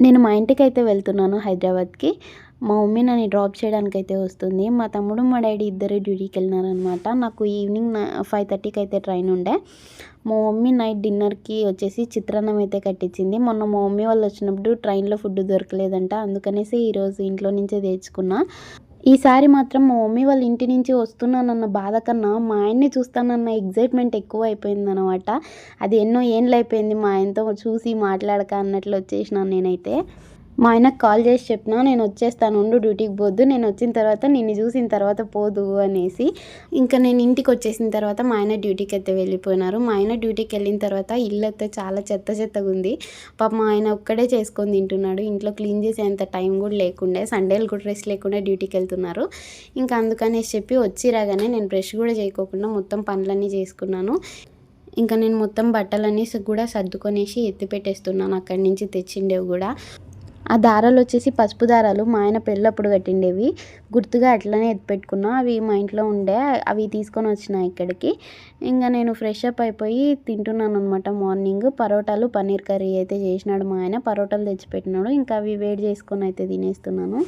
నేను మా ఇంటికి అయితే వెళ్తున్నాను హైదరాబాద్కి. మా మమ్మీ నన్ను డ్రాప్ చేయడానికి అయితే వస్తుంది. మా తమ్ముడు మా డాడీ ఇద్దరు డ్యూటీకి వెళ్ళినారనమాట. నాకు ఈవినింగ్ ఫైవ్ థర్టీకి అయితే ట్రైన్ ఉండే. మా మమ్మీ నైట్ డిన్నర్కి వచ్చేసి చిత్రాన్నం అయితే కట్టించింది. మొన్న మా మమ్మీ వాళ్ళు వచ్చినప్పుడు ట్రైన్లో ఫుడ్ దొరకలేదంట. అందుకనేసి ఈరోజు ఇంట్లో నుంచే తెచ్చుకున్నా. ఈసారి మాత్రం మా మమ్మీ వాళ్ళ ఇంటి నుంచి వస్తున్నానన్న బాధ కన్నా మా ఆయన్ని చూస్తానన్న ఎగ్జైట్మెంట్ ఎక్కువ అయిపోయింది అనమాట అది ఎన్నో ఏండ్లు అయిపోయింది మా ఆయనతో చూసి మాట్లాడక అన్నట్లు వచ్చేసినాను నేనైతే. మా ఆయనకు కాల్ చేసి చెప్పినా నేను వచ్చేస్తాను ఉండు డ్యూటీకి పోద్దు నేను వచ్చిన తర్వాత నిన్ను చూసిన తర్వాత పోదు అనేసి. ఇంకా నేను ఇంటికి వచ్చేసిన తర్వాత మా ఆయన డ్యూటీకి అయితే వెళ్ళిపోయినారు. మా ఆయన డ్యూటీకి వెళ్ళిన తర్వాత ఇల్లు అయితే చాలా చెత్త చెత్తగా ఉంది. పాప మా ఆయన ఒక్కడే చేసుకొని తింటున్నాడు. ఇంట్లో క్లీన్ చేసేంత టైం కూడా లేకుండే సండేలు కూడా రెస్ట్ లేకుండా డ్యూటీకి వెళ్తున్నారు. ఇంకా అందుకనేసి చెప్పి వచ్చి రాగానే నేను బ్రష్ కూడా చేయకోకుండా మొత్తం పనులన్నీ చేసుకున్నాను. ఇంకా నేను మొత్తం బట్టలన్నీ కూడా సర్దుకొనేసి ఎత్తి పెట్టేస్తున్నాను. అక్కడి నుంచి తెచ్చిండేవి కూడా. ఆ దారాలు వచ్చేసి పసుపు దారాలు మా ఆయన పెళ్ళప్పుడు కట్టిండేవి. గుర్తుగా అట్లనే ఎత్తిపెట్టుకున్నా అవి మా ఇంట్లో ఉండే అవి తీసుకొని వచ్చిన ఇక్కడికి. ఇంకా నేను ఫ్రెష్ అప్ అయిపోయి తింటున్నాను అనమాట మార్నింగ్ పరోటాలు పన్నీర్ కర్రీ అయితే చేసినాడు మా ఆయన. పరోటాలు తెచ్చిపెట్టినాడు. ఇంకా అవి వేడి చేసుకొని అయితే తినేస్తున్నాను.